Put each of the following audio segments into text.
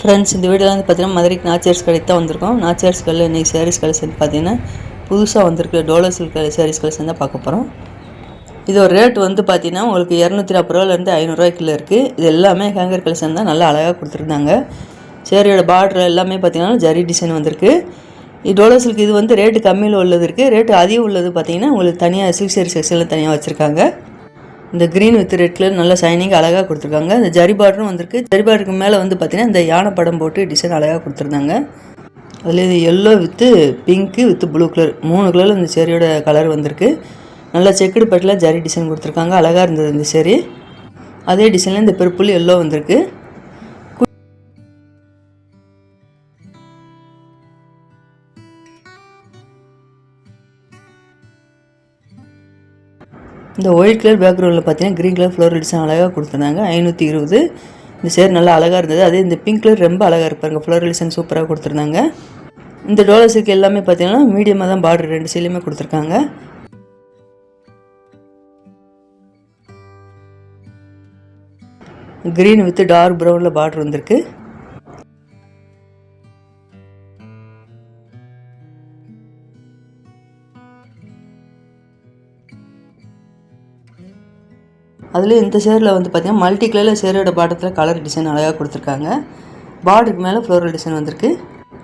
Friends இந்த வீடியோவில் வந்து பார்த்தீங்கன்னா மதுரைக்கு நாச்சியார்ஸ் கடைக்கு தான் வந்திருக்கோம். நாச்சியார்ஸ் கடையில் இன்றைக்கி சாரீஸ் கலெக்ஷன் பார்த்தீங்கன்னா புதுசாக வந்திருக்கிற டோலோ சில்க் சாரீஸ் கலெக்ஷன் தான் பார்க்க போகிறோம் இதோட ரேட் வந்து பார்த்தீங்கன்னா உங்களுக்கு இரநூத்தி நாற்பது ரூபாலேருந்து ஐநூறுரூவாய்க்குள்ளே இருக்குது இது எல்லாமே ஹேங்கர் கலெக்ஷன் தான் நல்லா அழகாக கொடுத்துருந்தாங்க. சேரியோட பார்டர் எல்லாமே பார்த்தீங்கன்னா ஜரி டிசைன் வந்திருக்கு. இது டோலோ சில்க் இது வந்து ரேட்டு கம்மியில் உள்ளது இருக்குது ரேட்டு அதிகம் உள்ளது பார்த்தீங்கன்னா உங்களுக்கு தனியாக சில்க் சாரி செக்ஷனில் தனியாக வச்சுருக்காங்க. இந்த க்ரீன் வித் ரெட் கலர் நல்லா சைனிங் அழகாக கொடுத்துருக்காங்க. இந்த ஜரி பார்டரும் வந்திருக்கு. ஜரி பார்டருக்கு மேலே வந்து பார்த்தீங்கன்னா இந்த யானை படம் போட்டு டிசைன் அழகாக கொடுத்துருந்தாங்க. அதில் இது yellow with pink with blue colour மூணு கலரில் இந்த சேரியோட கலர் வந்திருக்கு. நல்லா செக்குடு பட்டில் ஜரி டிசைன் கொடுத்துருக்காங்க. அழகாக இருந்தது இந்த சேரி. அதே டிசைனில் இந்த பெருப்புள் எல்லோ வந்திருக்கு. இந்த ஒயிட் கலர் பேக்ரவுண்டில் பார்த்தீங்கன்னா க்ரீன் கலர் ஃப்ளோர் டிசைன் அழகாக கொடுத்துருந்தாங்க. ஐநூற்றி இருபது. இந்த சேர் நல்லா அழகாக இருந்தது. அதே இந்த பிங்க் கலர் ரொம்ப அழகாக இருப்பாங்க ஃப்ளோர் டிசைன் சூப்பராக கொடுத்துருந்தாங்க. இந்த டோலர்ஸுக்கு எல்லாமே பார்த்தீங்கன்னா மீடியமாக தான் பார்டர் ரெண்டு சைட்லையுமே கொடுத்துருக்காங்க. க்ரீன் வித் டார்க் ப்ரௌனில் பார்டர் வந்திருக்கு. அதுலேயும் இந்த சேரில் வந்து பார்த்திங்கன்னா மல்டி கலரில் சேரோட பாட்டத்தில் கலர் டிசைன் அழகாக கொடுத்துருக்காங்க. பார்டருக்கு மேலே ஃப்ளோரல் டிசைன் வந்திருக்கு.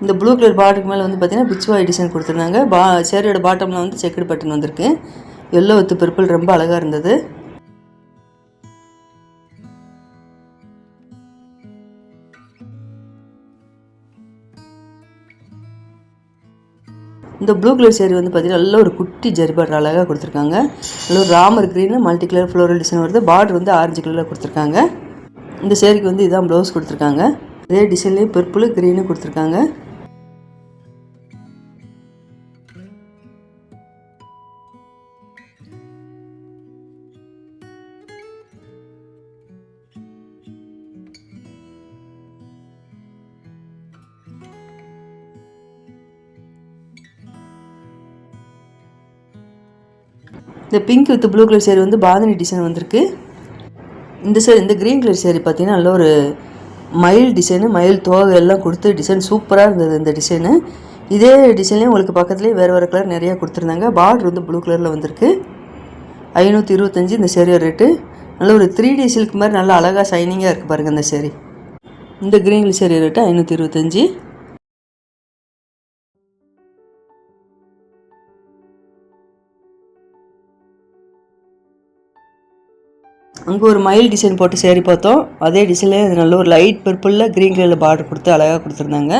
இந்த ப்ளூ கலர் பார்டருக்கு மேலே வந்து பார்த்திங்கன்னா பிச்வாய் டிசைன் கொடுத்துருந்தாங்க. பா சேரோட பாட்டமில் வந்து செக்குடு பட்டன் வந்திருக்கு. எல்லோ வித்து பர்பிள் ரொம்ப அழகாக இருந்தது. இந்த ப்ளூ கலர் சேரீ வந்து பார்த்தீங்கன்னா நல்ல ஒரு குட்டி ஜரிபாட் அழகாக கொடுத்துருக்காங்க. நல்ல ஒரு Ramar green multi colour floral design வருது. பார்டர் வந்து ஆரஞ்சு கலரில் கொடுத்துருக்காங்க. இந்த சேரீக்கு வந்து இதான் ப்ளவுஸ் கொடுத்துருக்காங்க. அதே டிசைன்லேயே பர்பிள் க்ரீனு கொடுத்துருக்காங்க. இந்த pink with blue colour sari வந்து பாதனி டிசைன் வந்திருக்கு. இந்த சேரீ இந்த க்ரீன் கலர் சேரீ பார்த்தீங்கன்னா நல்ல ஒரு மயில் டிசைனு மயில் தோகை எல்லாம் கொடுத்து டிசைன் சூப்பராக இருந்தது இந்த டிசைனு இதே டிசைன்லேயும் உங்களுக்கு பக்கத்துலேயே வேறு வேறு கலர் நிறையா கொடுத்துருந்தாங்க. பார்டர் வந்து ப்ளூ கலரில் வந்திருக்கு. ஐநூற்றி இருபத்தஞ்சி இந்த சேரீ ரேட்டு நல்ல ஒரு த்ரீ டி சில்க் மாதிரி நல்லா அழகாக ஷைனிங்காக இருக்குது பாருங்கள் இந்த சேரீ இந்த க்ரீன் கலர் சேரீ ரேட்டு ஐநூற்றி இருபத்தஞ்சி அங்கே ஒரு மயில் டிசைன் போட்டு சேரி பார்த்தோம். அதே டிசைன்லேயே அது நல்ல ஒரு லைட் பர்பிளில் க்ரீன் கலரில் பார்டர் கொடுத்து அழகாக கொடுத்துருந்தாங்க.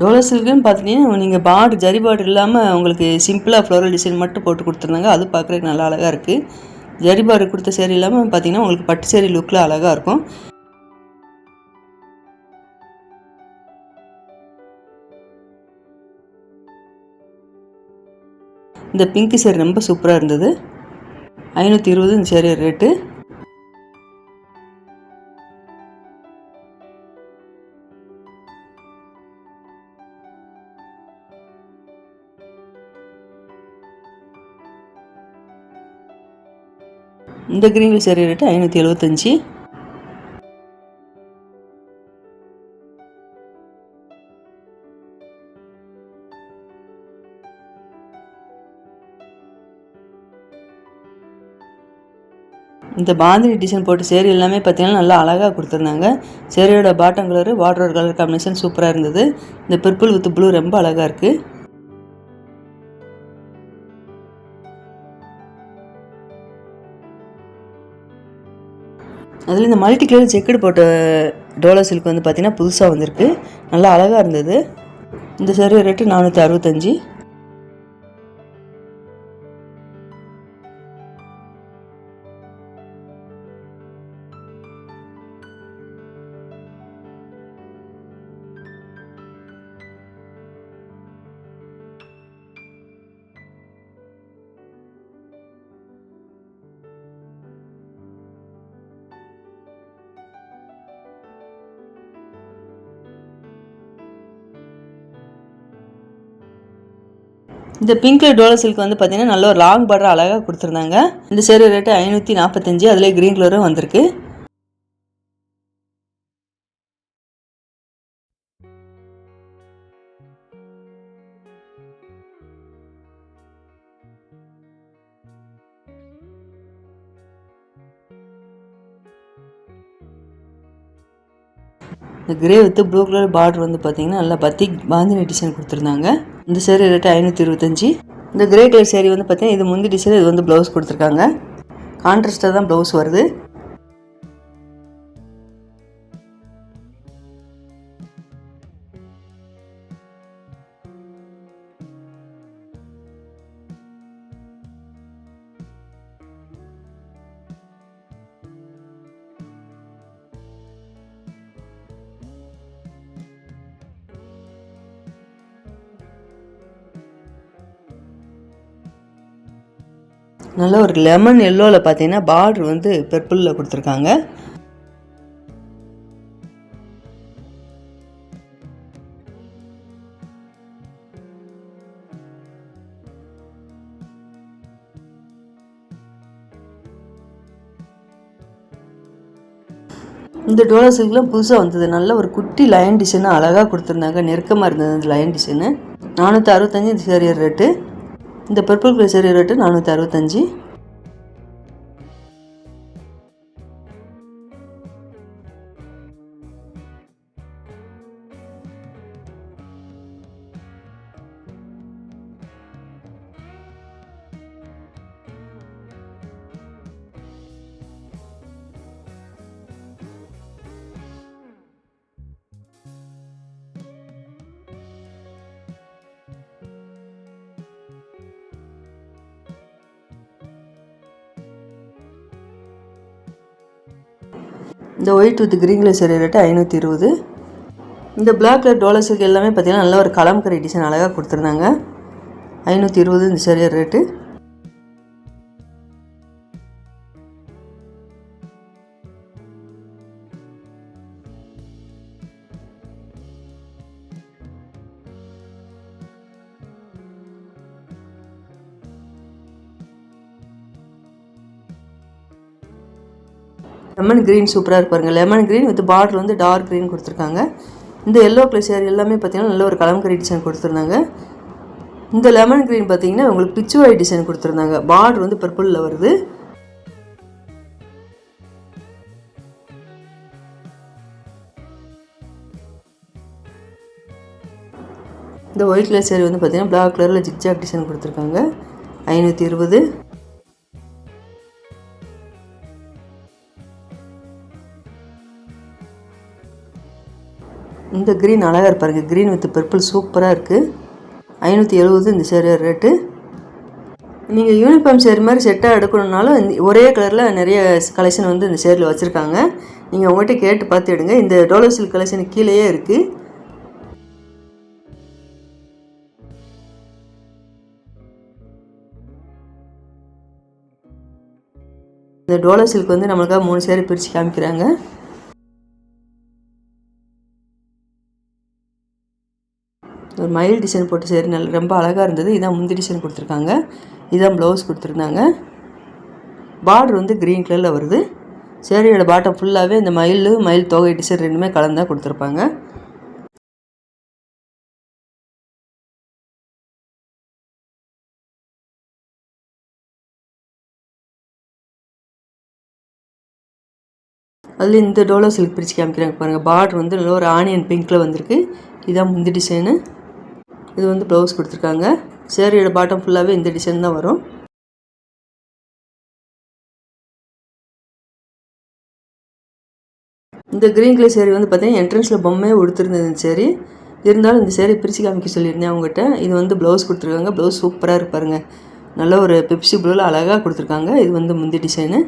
டோலோ சில்க்குன்னு பார்த்தீங்கன்னா நீங்கள் பார்டர் ஜரி பார்டர் இல்லாமல் உங்களுக்கு சிம்பிளாக ஃப்ளோரல் டிசைன் மட்டும் போட்டு கொடுத்துருந்தாங்க. அது பார்க்குறதுக்கு நல்லா அழகாக இருக்குது ஜரி பார்டர் கொடுத்த சேரி இல்லாமல் பார்த்தீங்கன்னா உங்களுக்கு பட்டு சேரி லுக்கில் அழகாக இருக்கும். இந்த பிங்க் சேரி ரொம்ப சூப்பராக இருந்தது. ஐநூற்றி இருபது இந்த சேரீ ரேட்டு இந்த கிரீன் சேரீ ரேட்டு ஐநூற்றி எழுபத்தஞ்சி இந்த பாந்தினி டிசைன் போட்டு சேரீ எல்லாமே பார்த்தீங்கன்னா நல்லா அழகாக கொடுத்துருந்தாங்க. சேரீயோட bottom colour water colour combination சூப்பராக இருந்தது. இந்த பர்பிள் வித் ப்ளூ ரொம்ப அழகாக இருக்குது அதில் இந்த மல்டி கலர் செக்குடு போட்ட டோலோ சில்க் வந்து பார்த்திங்கன்னா புதுசாக வந்திருக்கு. நல்லா அழகாக இருந்தது. இந்த சரி ரேட்டு நானூற்றி அறுபத்தஞ்சி. இந்த பிங்க் கலர் டோலோ சில்க் வந்து பார்த்தீங்கன்னா நல்ல ஒரு லாங் பார்டர் அழகாக கொடுத்துருந்தாங்க. இந்த சேரீ ரேட்டு ஐநூற்றி நாற்பத்தஞ்சு அதிலே க்ரீன் கலரும் வந்திருக்கு. இந்த grey with blue colour border வந்து பார்த்தீங்கன்னா நல்லா பத்தி பாந்தினி டிசைன் கொடுத்துருந்தாங்க. இந்த சேரீ ரேட்டு ஐநூற்றி இருபத்தஞ்சி. இந்த கிரே கலர் சேரீ வந்து பார்த்தீங்கன்னா இது முந்தி டிசைன் இது வந்து ப்ளவுஸ் கொடுத்துருக்காங்க. கான்ட்ராஸ்டாக தான் ப்ளவுஸ் வருது. நல்ல ஒரு லெமன் எல்லோவில் பார்த்தீங்கன்னா பார்டர் வந்து பெர்பிளில் கொடுத்துருக்காங்க. இந்த டோலா சில்க்லாம் புதுசாக வந்தது. நல்ல ஒரு குட்டி லயன் டிசைனாக அழகாக கொடுத்துருந்தாங்க. நெருக்கமாக இருந்தது அந்த லயன் டிசைனு. நானூற்றி அறுபத்தஞ்சு இந்த ரேட்டு இந்த பர்பிள் கலர் சேரீ ரேட்டு நானூற்றி அறுபத்தஞ்சி. இந்த white with green colour sari rate ஐநூற்றி இருபது. இந்த பிளாக் கலர் டோலர் சில்க் எல்லாமே பார்த்தீங்கன்னா நல்ல ஒரு கலம்கரை டிசைன் அழகாக கொடுத்துருந்தாங்க. ஐநூற்றி இருபது இந்த சேரீ ரேட்டு லெமன் க்ரீன் சூப்பராக இருப்பாருங்க லெமன் க்ரீன் வித் பார்டர் வந்து டார்க் க்ரீன் கொடுத்துருக்காங்க. இந்த எல்லோ கலர் சேரீ எல்லாமே பார்த்தீங்கன்னா நல்ல ஒரு கலம்கரி டிசைன் கொடுத்துருந்தாங்க. இந்த லெமன் க்ரீன் பார்த்தீங்கன்னா உங்களுக்கு பிச்சு ஒயிட் டிசைன் கொடுத்துருந்தாங்க. பார்டர் வந்து பர்பிளில் வருது. இந்த ஒயிட் கலர் சேரீ வந்து பார்த்தீங்கன்னா பிளாக் கலரில் ஜிக்ஜாக் டிசைன் கொடுத்துருக்காங்க. ஐநூற்றி இருபது. இந்த க்ரீன் அழகாக இருப்பாருங்க க்ரீன் வித் பர்பிள் சூப்பராக இருக்குது ஐநூற்றி எழுபது இந்த சேரீ ரேட்டு நீங்கள் யூனிஃபார்ம் சேரீ மாதிரி செட்டாக எடுக்கணுன்னாலும் இந்த ஒரே கலரில் நிறைய கலெக்ஷன் வந்து இந்த சேரில் வச்சுருக்காங்க. நீங்கள் உங்கள்கிட்ட கேட்டு பார்த்து எடுங்க. இந்த டோலோ சில்க் கலெக்ஷன் கீழேயே இருக்குது இந்த டோலோ சில்க் வந்து நம்மளுக்காக மூணு சேரீ பிரித்து காமிக்கிறாங்க. ஒரு மயில் டிசைன் போட்டு சரி நல்ல ரொம்ப அழகாக இருந்தது. இதான் முந்தி டிசைன் கொடுத்துருக்காங்க. இதான் ப்ளவுஸ் கொடுத்துருந்தாங்க. பார்டர் வந்து க்ரீன் கலரில் வருது. சேரீயோட பாட்டம் ஃபுல்லாகவே இந்த மயில் மயில் தொகை டிசைன் ரெண்டுமே கலந்தாக கொடுத்துருப்பாங்க. அதில் இந்த டோலோ சில்க் பிரித்து காமிக்கிறாங்க பாருங்கள் பார்டர் வந்து நல்ல ஒரு ஆனியன் பிங்க்கில் வந்திருக்கு. இதான் முந்தி டிசைனு இது வந்து ப்ளவுஸ் கொடுத்துருக்காங்க. சேரீயோட பாட்டம் ஃபுல்லாகவே இந்த டிசைன் தான் வரும். இந்த க்ரீன் கலர் சேரீ வந்து பார்த்தீங்கன்னா என்ட்ரன்ஸில் பொம்மையே உடுத்துருந்தது இந்த சேரீ இருந்தாலும் இந்த சேரீ பிரித்து காமிக்க சொல்லியிருந்தேன் அவங்ககிட்ட. இது வந்து ப்ளவுஸ் கொடுத்துருக்காங்க. ப்ளவுஸ் சூப்பராக இருப்பாருங்க நல்ல ஒரு பெப்சி ப்ளூவில் அழகாக கொடுத்துருக்காங்க. இது வந்து முந்தி டிசைனு